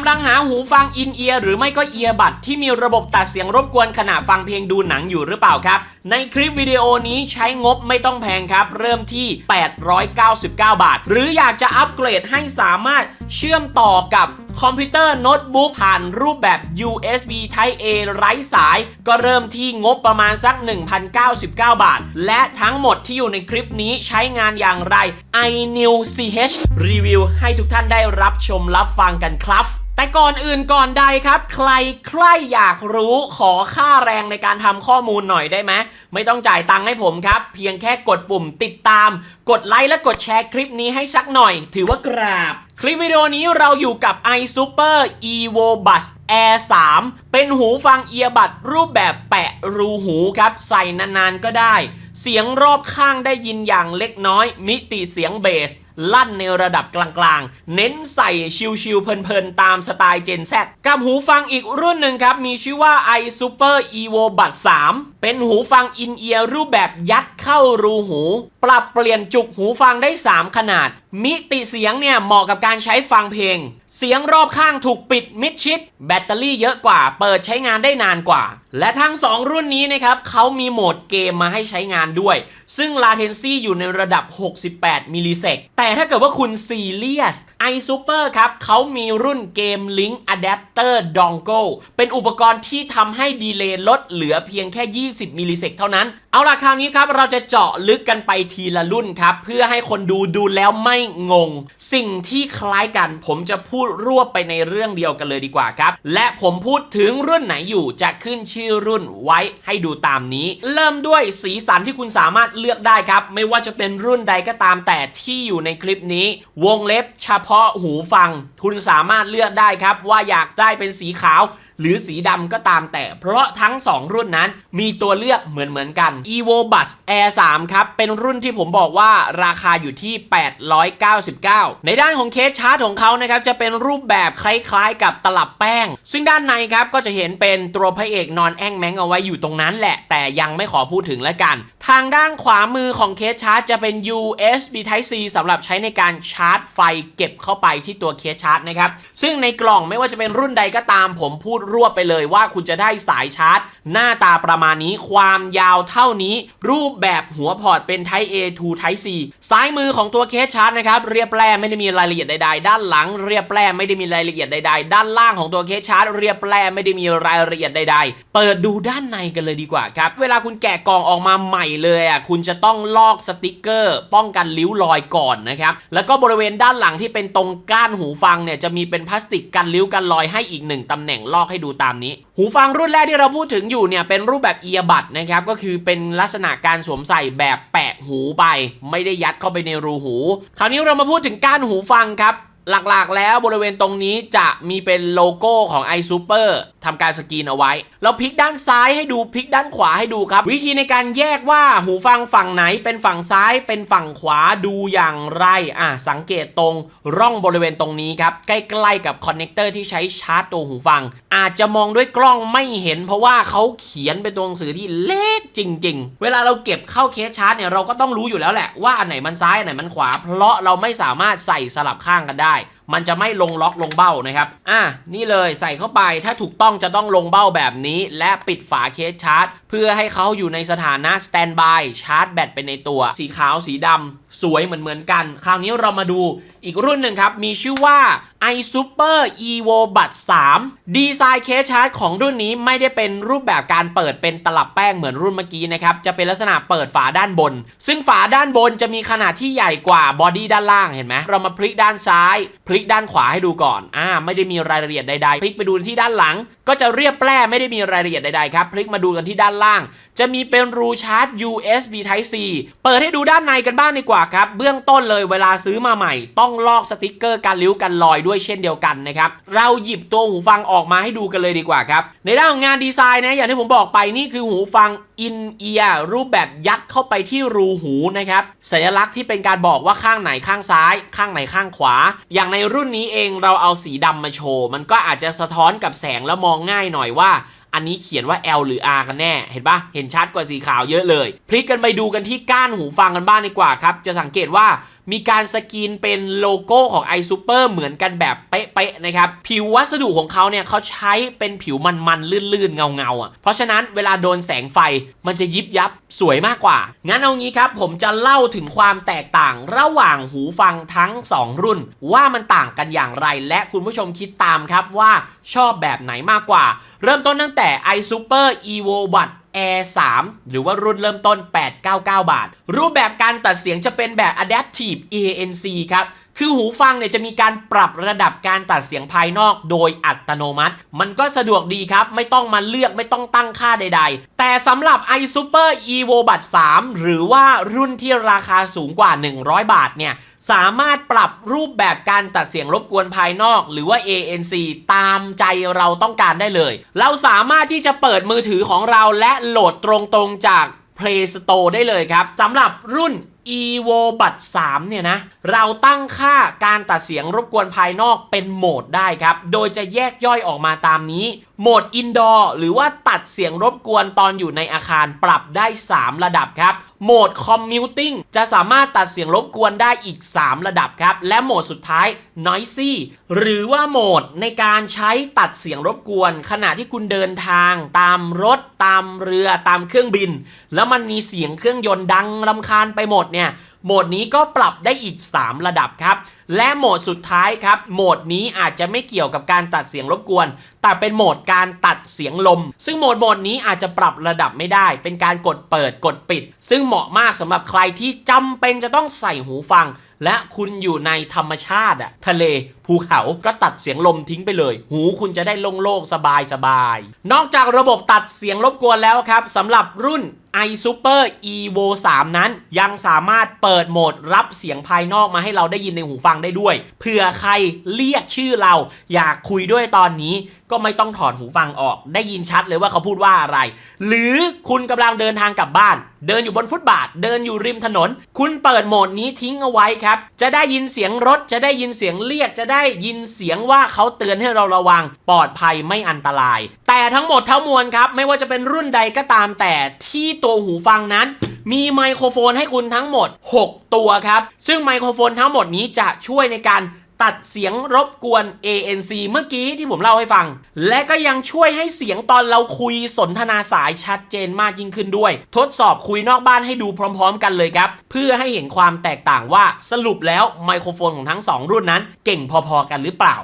ำลังหาหูฟังอินเอียร์หรือไม่ก็เอียร์บัดที่มีระบบตัดเสียงรบกวนขณะฟังเพลงดูหนังอยู่หรือเปล่าครับ ในคลิปวิดีโอนี้ใช้งบไม่ต้องแพงครับ เริ่มที่ 899 บาท หรืออยากจะอัปเกรดให้สามารถเชื่อมต่อกับคอมพิวเตอร์โน้ตบุ๊กผ่านรูปแบบ USB Type A ไร้สาย ก็เริ่มที่งบประมาณสัก 1,099 บาท และทั้งหมดที่อยู่ในคลิปนี้ใช้งานอย่างไร iNew CH รีวิวให้ทุกท่านได้รับชมรับฟังกันครับ แต่ก่อนอื่นก่อนใดครับ ใครใครอยากรู้ขอค่าแรงในการทำข้อมูลหน่อยได้ไหมไม่ต้องจ่ายตังค์ให้ผมครับ เพียงแค่กดปุ่มติดตาม กดไลค์และกดแชร์คลิปนี้ให้สักหน่อย ถือว่ากราบ คลิปวิดีโอนี้เราอยู่กับ iSuper Evo Bus Air 3 เป็นหูฟังเอียบัดรูปแบบแปะรูหูครับ ใส่นานๆก็ได้ เสียงรอบข้างได้ยินอย่างเล็กน้อย มิติเสียงเบส ลั่นในระดับกลางๆ เน้นใส่ชิวๆเพลินๆ ตามสไตล์ Gen Z กับหูฟังอีกรุ่นหนึ่งครับ มีชื่อว่า iSuper Evo Buds 3 เป็นหูฟังอินเอียร์รูปแบบยัดเข้ารูหู ปรับเปลี่ยนจุกหูฟังได้ 3 ขนาด มิติเสียงเนี่ยเหมาะกับการใช้ฟังเพลง เสียงรอบข้างถูกปิดมิดชิด แบตเตอรี่เยอะกว่า เปิดใช้งานได้นานกว่า และทั้ง 2 รุ่นนี้นะครับเขามีโหมดเกมมาให้ใช้งานด้วย ซึ่ง latency อยู่ในระดับ 68 มิลลิเซกแต่ถ้าเกิดว่าคุณซีเรียส iSuper ครับเขามีรุ่นเกม Link Adapter Dongle เป็นอุปกรณ์ที่ทำให้ดีเลย์ลดเหลือเพียงแค่20มิลลิเซกเท่านั้น เอาล่ะคราวนี้ครับเราจะเจาะลึกกันไปทีละรุ่นครับ เพื่อให้คนดูดูแล้วไม่งง สิ่งที่คล้ายกัน ผมจะพูดรวบไปในเรื่องเดียวกันเลยดีกว่าครับ และผมพูดถึงรุ่นไหนอยู่จะขึ้นชื่อรุ่นไว้ให้ดูตามนี้ เริ่มด้วยสีสันที่คุณสามารถเลือกได้ครับ ไม่ว่าจะเป็นรุ่นใดก็ตามแต่ที่อยู่ในคลิปนี้ วงเล็บเฉพาะหูฟัง คุณสามารถเลือกได้ครับ ว่าอยากได้เป็นสีขาวหรือสีดำก็ตามแต่ เพราะทั้ง 2 รุ่นนั้นมีตัวเลือกเหมือนเหมือนๆกัน evo b u s air 3 ครับ เป็นรุ่นที่ผมบอกว่าราคาอยู่ที่ 899 ในด้านของเคสชาร์จของเขานะครับ จะเป็นรูปแบบคล้ายๆ กับตลับแป้ง ซึ่งด้านในครับก็จะเห็นเป็นตัวพระเอกนอนแอ่งแมงเอาไว้อยู่ตรงนั้นแหละ แต่ยังไม่ขอพูดถึงแล้วกัน ทางด้านขวามือของเคสชาร์จจะเป็น USB Type C สำหรับใช้ในการชาร์จไฟเก็บเข้าไปที่ตัวเคสชาร์จนะครับ ซึ่งในกล่องไม่ว่าจะเป็นรุ่นใดก็ตาม ผมพูดรวบไปเลยว่าคุณจะได้สายชาร์จ หน้าตาประมาณนี้ความยาวเท่านี้รูปแบบหัวพอร์ตเป็น Type A to Type C ซ้ายมือของตัวเคสชาร์จนะครับเรียบแปร่ไม่ได้มีรายละเอียดใดๆ ด้านหลัง เรียบแปร่ไม่ได้มีรายละเอียดใดๆ ด้านล่างของตัวเคสชาร์จเรียบแปร่ไม่ได้มีรายละเอียดใด ๆ เปิดดูด้านในกันเลยดีกว่าครับ เวลาคุณแกะกล่องออกมาใหม่เลยอะคุณจะต้องลอกสติกเกอร์ ป้องกันริ้วรอยก่อนนะครับแล้วก็บริเวณด้านหลังที่เป็นตรงก้านหูฟังเนี่ยจะมีเป็นพลาสติกกันริ้วกันรอยให้อีกหนึ่งตำแหน่งลอกให้ดูตามนี้หูฟังรุ่นแรกที่เราพูดถึงอยู่เนี่ยเป็นรูปแบบเอียบัดนะครับก็คือเป็นลักษณะการสวมใส่แบบแปะหูไป ไม่ได้ยัดเข้าไปในรูหู คราวนี้เรามาพูดถึงก้านหูฟังครับหลักๆ แล้วบริเวณตรงนี้จะมีเป็นโลโก้ของ iSuper ทำการสกรีนเอาไว้ เราพลิกด้านซ้ายให้ดูพลิกด้านขวาให้ดูครับ วิธีในการแยกว่าหูฟังฝั่งไหนเป็นฝั่งซ้ายเป็นฝั่งขวาดูอย่างไรอะสังเกตตรงร่องบริเวณตรงนี้ครับ ใกล้ๆกับคอนเนคเตอร์ที่ใช้ชาร์จตัวหูฟัง อาจจะมองด้วยกล้องไม่เห็น เพราะว่าเขาเขียนเป็นตัวหนังสือที่เล็กจริง ๆ เวลาเราเก็บเข้าเคสชาร์จเนี่ยเราก็ต้องรู้อยู่แล้วแหละว่าอันไหนมันซ้ายอันไหนมันขวา เพราะเราไม่สามารถใส่สลับข้างกันได้ มันจะไม่ลงล็อกลงเบ้านะครับ อะนี่เลยใส่เข้าไปถ้าถูกต้องจะต้องลงเบ้าแบบนี้ และปิดฝาเคสชาร์จ เพื่อให้เขาอยู่ในสถานะสแตนบายชาร์จแบตไปในตัว สีขาวสีดำสวยเหมือนเหมือนกัน คราวนี้เรามาดูอีกรุ่นหนึ่งครับ มีชื่อว่า iSuper Evo Bud 3 ดีไซน์เคสชาร์จของรุ่นนี้ไม่ได้เป็นรูปแบบการเปิดเป็นตลับแป้งเหมือนรุ่นเมื่อกี้นะครับ จะเป็นลักษณะเปิดฝาด้านบน ซึ่งฝาด้านบนจะมีขนาดที่ใหญ่กว่าบอดี้ด้านล่างเห็นไหมเรามาพลิกด้านซ้ายพลิกด้านขวาให้ดูก่อน อ่า ไม่ได้มีรายละเอียดใดๆ พลิกไปดูที่ด้านหลัง ก็จะเรียบแปร่ไม่ได้มีรายละเอียดใดๆครับ พลิกมาดูกันที่ด้านล่างจะมีเป็นรูชาร์จ USB Type C เปิดให้ดูด้านในกันบ้างดีกว่าครับ เบื้องต้นเลยเวลาซื้อมาใหม่ ต้องลอกสติกเกอร์การลิ้วกันลอยด้วยเช่นเดียวกันนะครับ เราหยิบตัวหูฟังออกมาให้ดูกันเลยดีกว่าครับ ในด้านของงานดีไซน์นะอย่างที่ผมบอกไปนี่คือหูฟัง in ear รูปแบบยัดเข้าไปที่รูหูนะครับ สัญลักษณ์ที่เป็นการบอกว่าข้างไหนข้างซ้าย ข้างไหนข้างขวา อย่างในรุ่นนี้เองเราเอาสีดำมาโชว์ มันก็อาจจะสะท้อนกับแสงแล้วมองง่ายหน่อยว่า อันนี้เขียนว่า L หรือ R กันแน่ เห็นปะเห็นชัดกว่าสีขาวเยอะเลย พลิกกันไปดูกันที่ก้านหูฟังกันบ้างดีกว่าครับ จะสังเกตว่ามีการสกรีนเป็นโลโก้ของ iSuper เหมือนกันแบบเป๊ะๆนะครับ ผิววัสดุของเขาเนี่ยเขาใช้เป็นผิวมันๆ ลื่นๆ เงาๆอะเพราะฉะนั้นเวลาโดนแสงไฟมันจะยิบยับสวยมากกว่า งั้นเอางี้ครับ ผมจะเล่าถึงความแตกต่างระหว่างหูฟังทั้ง 2 รุ่น ว่ามันต่างกันอย่างไร และคุณผู้ชมคิดตามครับว่าชอบแบบไหนมากกว่า เริ่มต้นตั้งแต่ iSuper Evo Buds Air 3 หรือว่ารุ่นเริ่มต้น 899 บาท รูปแบบการตัดเสียงจะเป็นแบบ Adaptive ANC ครับ คือหูฟังเนี่ยจะมีการปรับระดับการตัดเสียงภายนอกโดยอัตโนมัติ มันก็สะดวกดีครับ ไม่ต้องมาเลือกไม่ต้องตั้งค่าใด ๆ แต่สำหรับ iSuper Evo b u d 3 หรือว่ารุ่นที่ราคาสูงกว่า 100 บาทเนี่ยสามารถปรับรูปแบบการตัดเสียงรบกวนภายนอก หรือว่า ANC ตามใจเราต้องการได้เลย เราสามารถที่จะเปิดมือถือของเราและโหลดตรงๆจาก Play Store ได้เลยครับสำหรับรุ่น evo buds 3เนี่ยนะ เราตั้งค่าการตัดเสียงรบกวนภายนอกเป็นโหมดได้ครับ โดยจะแยกย่อยออกมาตามนี้ โหมด indoor หรือว่าตัดเสียงรบกวนตอนอยู่ในอาคารปรับได้ 3 ระดับครับ โหมด commuting จะสามารถตัดเสียงรบกวนได้อีก 3 ระดับครับ และโหมดสุดท้าย noisy หรือว่าโหมดในการใช้ตัดเสียงรบกวน ขณะที่คุณเดินทาง ตามรถ ตามเรือตามเครื่องบิน แล้วมันมีเสียงเครื่องยนต์ดังรำคาญไปหมดเนี่ย โหมดนี้ก็ปรับได้อีก 3 ระดับครับ และโหมดสุดท้ายครับ โหมดนี้อาจจะไม่เกี่ยวกับการตัดเสียงรบกวน แต่เป็นโหมดการตัดเสียงลม ซึ่งโหมดโหมดนี้อาจจะปรับระดับไม่ได้ เป็นการกดเปิดกดปิด ซึ่งเหมาะมากสำหรับใครที่จำเป็นจะต้องใส่หูฟัง และคุณอยู่ในธรรมชาติอะทะเล ภูเขาก็ตัดเสียงลมทิ้งไปเลย หูคุณจะได้โล่งๆสบายๆนอกจากระบบตัดเสียงรบกวนแล้วครับสำหรับรุ่น iSuper Evo 3 นั้นยังสามารถเปิดโหมดรับเสียงภายนอกมาให้เราได้ยินในหูฟังได้ด้วยเผื่อใครเรียกชื่อเราอยากคุยด้วยตอนนี้ก็ไม่ต้องถอดหูฟังออก ได้ยินชัดเลยว่าเขาพูดว่าอะไร หรือคุณกำลังเดินทางกลับบ้าน เดินอยู่บนฟุตบาท เดินอยู่ริมถนน คุณเปิดโหมดนี้ทิ้งเอาไว้ครับ จะได้ยินเสียงรถ จะได้ยินเสียงเรียก จะได้ยินเสียงว่าเขาเตือนให้เราระวัง ปลอดภัยไม่อันตราย แต่ทั้งหมดทั้งมวลครับ ไม่ว่าจะเป็นรุ่นใดก็ตามแต่ที่ตัวหูฟังนั้นมีไมโครโฟนให้คุณทั้งหมด 6 ตัวครับ ซึ่งไมโครโฟนทั้งหมดนี้จะช่วยในการ ตัดเสียงรบกวน ANC เมื่อกี้ที่ผมเล่าให้ฟัง และก็ยังช่วยให้เสียงตอนเราคุยสนทนาสายชัดเจนมากยิ่งขึ้นด้วย ทดสอบคุยนอกบ้านให้ดูพร้อม ๆ กันเลยครับ เพื่อให้เห็นความแตกต่างว่าสรุปแล้วไมโครโฟนของทั้ง 2 รุ่นนั้น เก่งพอๆกันหรือเปล่า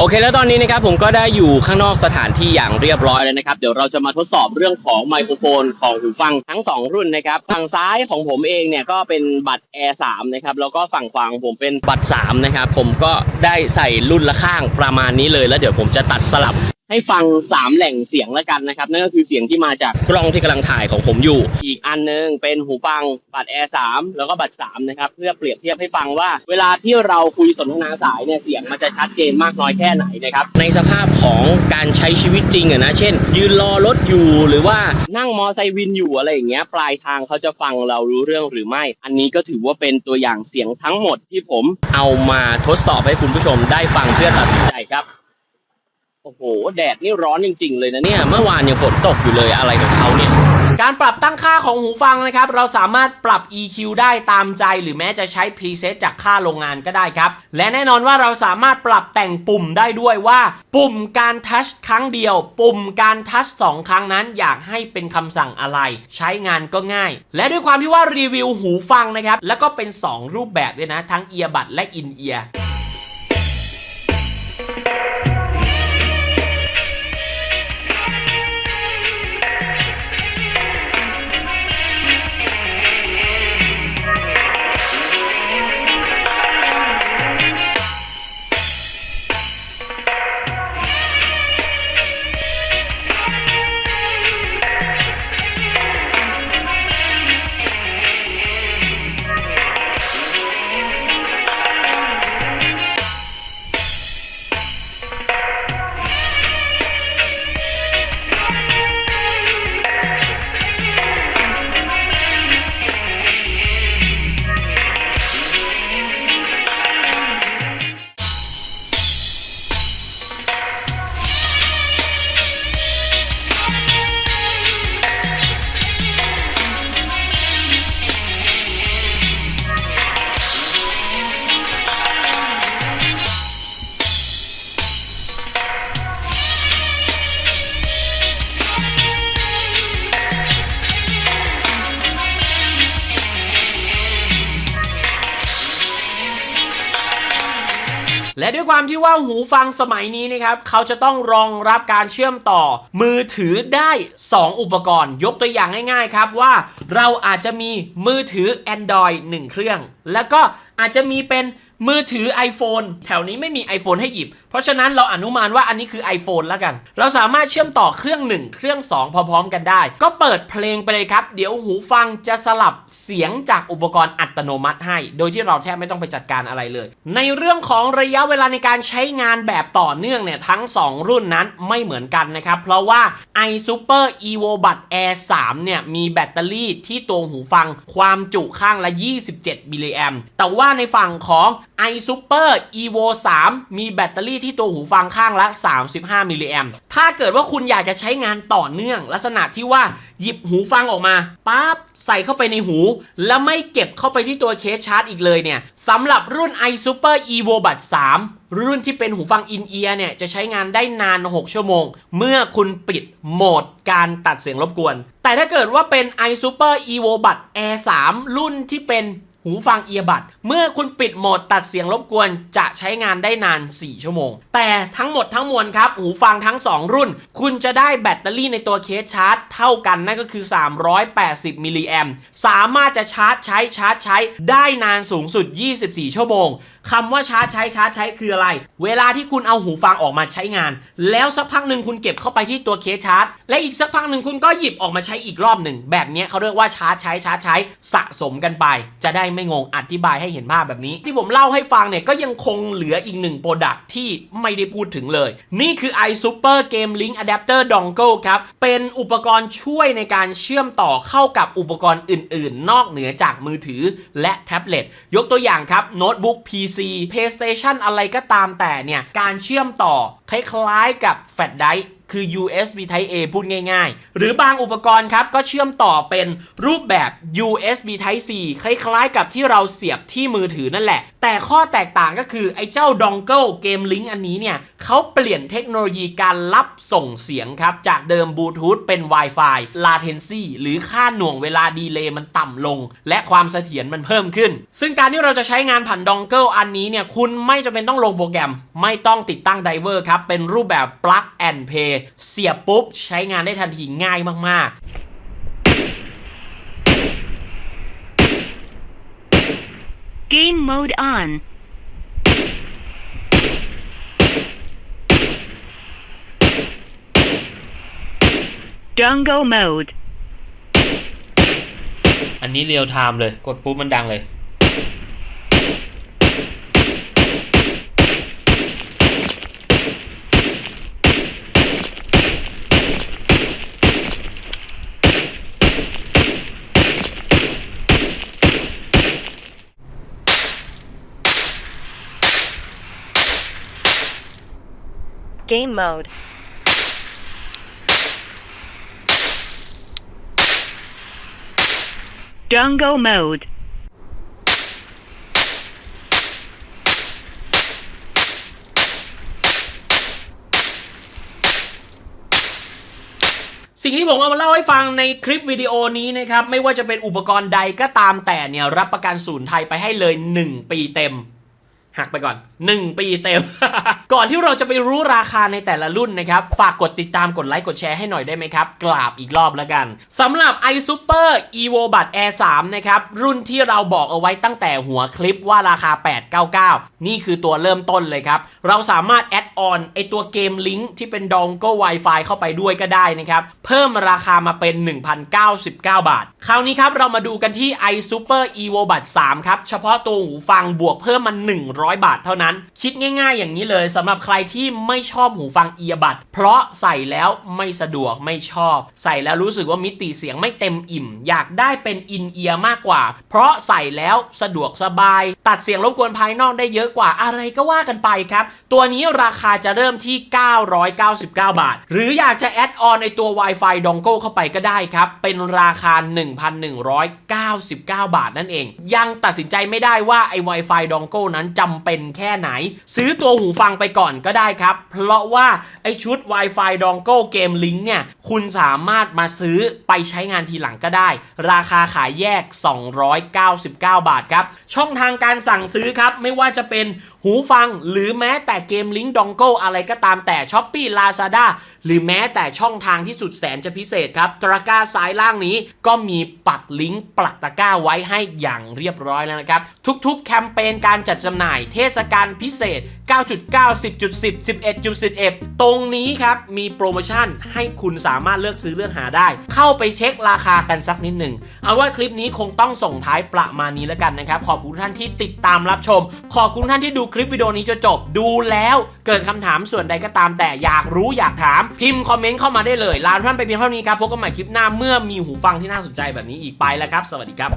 โอเคแล้วตอนนี้นะครับผมก็ได้อยู่ข้างนอกสถานที่อย่างเรียบร้อยแล้วนะครับ เดี๋ยวเราจะมาทดสอบเรื่องของไมโครโฟนของหูฟังทั้ง 2 รุ่นนะครับฝั่งซ้ายของผมเองเนี่ยก็เป็นบัตร Air 3นะครับแล้วก็ฝั่งขวาของผมเป็นบัตร3นะครับผมก็ได้ใส่รุ่นละข้างประมาณนี้เลย แล้วเดี๋ยวผมจะตัดสลับ ให้ฟัง3แหล่งเสียงแล้วกันนะครับ นั่นก็คือเสียงที่มาจากกล้องที่กำลังถ่ายของผมอยู่ อีกอันนึงเป็นหูฟังบัตร Air 3แล้วก็บัตร3นะครับ เพื่อเปรียบเทียบให้ฟังว่า เวลาที่เราคุยสนทนาสายเนี่ยเสียงมันจะชัดเจนมากน้อยแค่ไหนนะครับ ในสภาพของการใช้ชีวิตจริงอะนะเช่น ยืนรอรถอยู่หรือว่านั่งมอไซค์วินอยู่อะไรอย่างเงี้ยปลายทางเขาจะฟังเรารู้เรื่องหรือไม่ อันนี้ก็ถือว่าเป็นตัวอย่างเสียงทั้งหมดที่ผมเอามาทดสอบให้คุณผู้ชมได้ฟังเพื่อตัดสินใจครับ อ้โห แดดนี่ร้อนจริง ๆ เลยนะเนี่ย เมื่อวานยังฝนตกอยู่เลยอะไรของเขาเนี่ย การปรับตั้งค่าของหูฟังนะครับ เราสามารถปรับ EQ ได้ตามใจ หรือแม้จะใช้พรีเซตจากค่าโรงงานก็ได้ครับ และแน่นอนว่าเราสามารถปรับแต่งปุ่มได้ด้วยว่า ปุ่มการทัชครั้งเดียว ปุ่มการทัชสองครั้งนั้นอยากให้เป็นคำสั่งอะไร ใช้งานก็ง่าย และด้วยความที่ว่ารีวิวหูฟังนะครับ แล้วก็เป็น 2 รูปแบบด้วยนะ ทั้งเอียบัดและอินเอีย และด้วยความที่ว่าหูฟังสมัยนี้นะครับเขาจะต้องรองรับการเชื่อมต่อ มือถือได้ 2 อุปกรณ์ ยกตัวอย่างง่ายๆครับว่าเราอาจจะมีมือถือ Android 1 เครื่อง แล้วก็อาจจะมีเป็นมือถือ iPhone แถวนี้ไม่มี iPhone ให้หยิบเพราะฉะนั้นเราอนุมานว่าอันนี้คือ iPhone แล้วกัน เราสามารถเชื่อมต่อเครื่อง 1 เครื่อง 2 พร้อมๆกันได้ ก็เปิดเพลงไปเลยครับ เดี๋ยวหูฟังจะสลับเสียงจากอุปกรณ์อัตโนมัติให้ โดยที่เราแทบไม่ต้องไปจัดการอะไรเลย ในเรื่องของระยะเวลาในการใช้งานแบบต่อเนื่องเนี่ยทั้ง 2 รุ่นนั้นไม่เหมือนกันนะครับ เพราะว่า iSuper Evo Bud Air 3เนี่ยมีแบตเตอรี่ที่ตัวหูฟังความจุข้างละ 27มิลลิแอมแต่ว่าในฝั่งของ iSuper Evo 3 มีแบตเตอรี่ที่ตัวหูฟังข้างละ 35 มิลลิแอมถ้าเกิดว่าคุณอยากจะใช้งานต่อเนื่อง ลักษณะที่ว่าหยิบหูฟังออกมาปั๊บใส่เข้าไปในหู แล้วไม่เก็บเข้าไปที่ตัวเคสชาร์จอีกเลยเนี่ยสำหรับรุ่น iSuper Evo Buds 3 รุ่นที่เป็นหูฟังอินเอียร์เนี่ยจะใช้งานได้นาน 6 ชั่วโมง เมื่อคุณปิดโหมดการตัดเสียงรบกวน แต่ถ้าเกิดว่าเป็น iSuper Evo Buds Air 3 รุ่นที่เป็น หูฟังเอียบัดเมื่อคุณปิดโหมดตัดเสียงรบกวนจะใช้งานได้นาน 4 ชั่วโมง แต่ทั้งหมดทั้งมวลครับ หูฟังทั้ง 2 รุ่น คุณจะได้แบตเตอรี่ในตัวเคสชาร์จเท่ากัน นั่นก็คือ 380 มิลลิแอมสามารถจะชาร์จใช้ชาร์จใช้ได้นานสูงสุด 24 ชั่วโมง คำว่าชาร์จใช้ชาร์จใช้คืออะไร เวลาที่คุณเอาหูฟังออกมาใช้งาน แล้วสักพักหนึ่งคุณเก็บเข้าไปที่ตัวเคสชาร์จ และอีกสักพักหนึ่งคุณก็หยิบออกมาใช้อีกรอบหนึ่งแบบนี้เขาเรียกว่าชาร์จใช้ชาร์จใช้สะสมกันไป จะได้ไม่งงอธิบายให้เห็นภาพแบบนี้ ที่ผมเล่าให้ฟังเนี่ยก็ยังคงเหลืออีกหนึ่งโปรดักที่ไม่ได้พูดถึงเลย นี่คือ iSuper Game Link Adapter Dongle ครับเป็นอุปกรณ์ช่วยในการเชื่อมต่อเข้ากับอุปกรณ์อื่น ๆ นอกเหนือจากมือถือและแท็บเล็ตยกตัวอย่างครับโน้ตบุ๊ก PC PlayStation อะไรก็ตามแต่เนี่ย การเชื่อมต่อคล้ายๆกับแฟลชไดรฟ์ คือ USB Type A พูดง่ายๆ หรือบางอุปกรณ์ครับ ก็เชื่อมต่อเป็นรูปแบบ USB Type C คล้ายๆ กับที่เราเสียบที่มือถือนั่นแหละ แต่ข้อแตกต่างก็คือ ไอ้เจ้า Dongle Game Link อันนี้เนี่ยเขาเปลี่ยนเทคโนโลยีการรับส่งเสียงครับ จากเดิมบลูทูธเป็น Wi-Fi latency หรือค่าหน่วงเวลาดีเลย์มันต่ำลง และความเสถียรมันเพิ่มขึ้น ซึ่งการที่เราจะใช้งานผ่าน Dongle อันนี้เนี่ยคุณไม่จำเป็นต้องลงโปรแกรม ไม่ต้องติดตั้งไดเวอร์ครับเป็นรูปแบบ plug and play เสียบปุ๊บใช้งานได้ทันทีง่ายมาก Game mode on. Dongle mode. ๆอันนี้เรียลไทม์เลย กดปุ๊บมันดังเลย Game mode. Dongle mode. สิ่งที่ผมเอามาเล่าให้ฟังในคลิปวิดีโอนี้นะครับ ไม่ว่าจะเป็นอุปกรณ์ใดก็ตามแต่เนี่ย รับประกันศูนย์ไทยไปให้เลย 1 ปีเต็ม หักไปก่อน 1 ปีเต็ม ก่อนที่เราจะไปรู้ราคาในแต่ละรุ่นนะครับ ฝากกดติดตามกดไลค์กดแชร์ให้หน่อยได้ไหมครับ กราบอีกรอบแล้วกันสำหรับ iSuper Evo b u d Air 3 นะครับ รุ่นที่เราบอกเอาไว้ตั้งแต่หัวคลิปว่าราคา 899 นี่คือตัวเริ่มต้นเลยครับ เราสามารถแอดออนไอตัวเกมลิงก์ที่เป็นดองก็ Wi-Fi เข้าไปด้วยก็ได้นะครับ เพิ่มราคามาเป็น 1,099 บาท คราวนี้ครับเรามาดูกันที่ iSuper Evo b u d 3 ครับ เฉพาะตัวหูฟังบวกเพิ่มมา100บาทเท่านั้น คิดง่าย ๆ อย่างนี้เลยสำหรับใครที่ไม่ชอบหูฟังเอียบัดเพราะใส่แล้วไม่สะดวกไม่ชอบ ใส่แล้วรู้สึกว่ามิติเสียงไม่เต็มอิ่ม อยากได้เป็นอินเอียมากกว่า เพราะใส่แล้วสะดวกสบาย ตัดเสียงรบกวนภายนอกได้เยอะกว่าอะไรก็ว่ากันไปครับ ตัวนี้ราคาจะเริ่มที่ 999 บาท หรืออยากจะแอดออนในตัว Wi-Fi Dongle เข้าไปก็ได้ครับ เป็นราคา 1,199 บาทนั่นเอง ยังตัดสินใจไม่ได้ว่าไอ้ Wi-Fi Dongle นั้นจำเป็นแค่ไหน ซื้อตัวหูฟังไปก่อนก็ได้ครับ เพราะว่าไอชุด Wi-Fi Dongle Game Link เนี่ย คุณสามารถมาซื้อไปใช้งานทีหลังก็ได้ ราคาขายแยก 299 บาทครับ ช่องทางการสั่งซื้อครับ ไม่ว่าจะเป็นหูฟังหรือแม้แต่เกมลิงก์ดองโกอะไรก็ตามแต่ s h อ p e e Lazada หรือแม้แต่ช่องทางที่สุดแสนจะพิเศษครับ ตะกร้าซ้ายล่างนี้ก็มีปักลิงก์ปักตะกร้าไว้ให้อย่างเรียบร้อยแล้วนะครับ ทุกๆ แคมเปญการจัดจำหน่ายเทศกาลพิเศษ 9.9 10.10 11.11 ตรงนี้ครับ มีโปรโมชั่นให้คุณสามารถเลือกซื้อเลือกหาได้ เข้าไปเช็คราคากันสักนิดหนึ่ง เอาว่าคลิปนี้คงต้องส่งท้ายประมาณนี้แล้วกันนะครับ ขอบคุณท่านที่ติดตามรับชม ขอบคุณท่านที่ดูคลิปวิดีโอนี้จนจบ ดูแล้วเกิดคำถามส่วนใดก็ตามแต่อยากรู้อยากถาม พิมพ์คอมเมนต์เข้ามาได้เลย ลาทุกท่านไปเพียงเท่านี้ครับ พบกันใหม่คลิปหน้าเมื่อมีหูฟังที่น่าสนใจแบบนี้อีกไปแล้วครับ สวัสดีครับ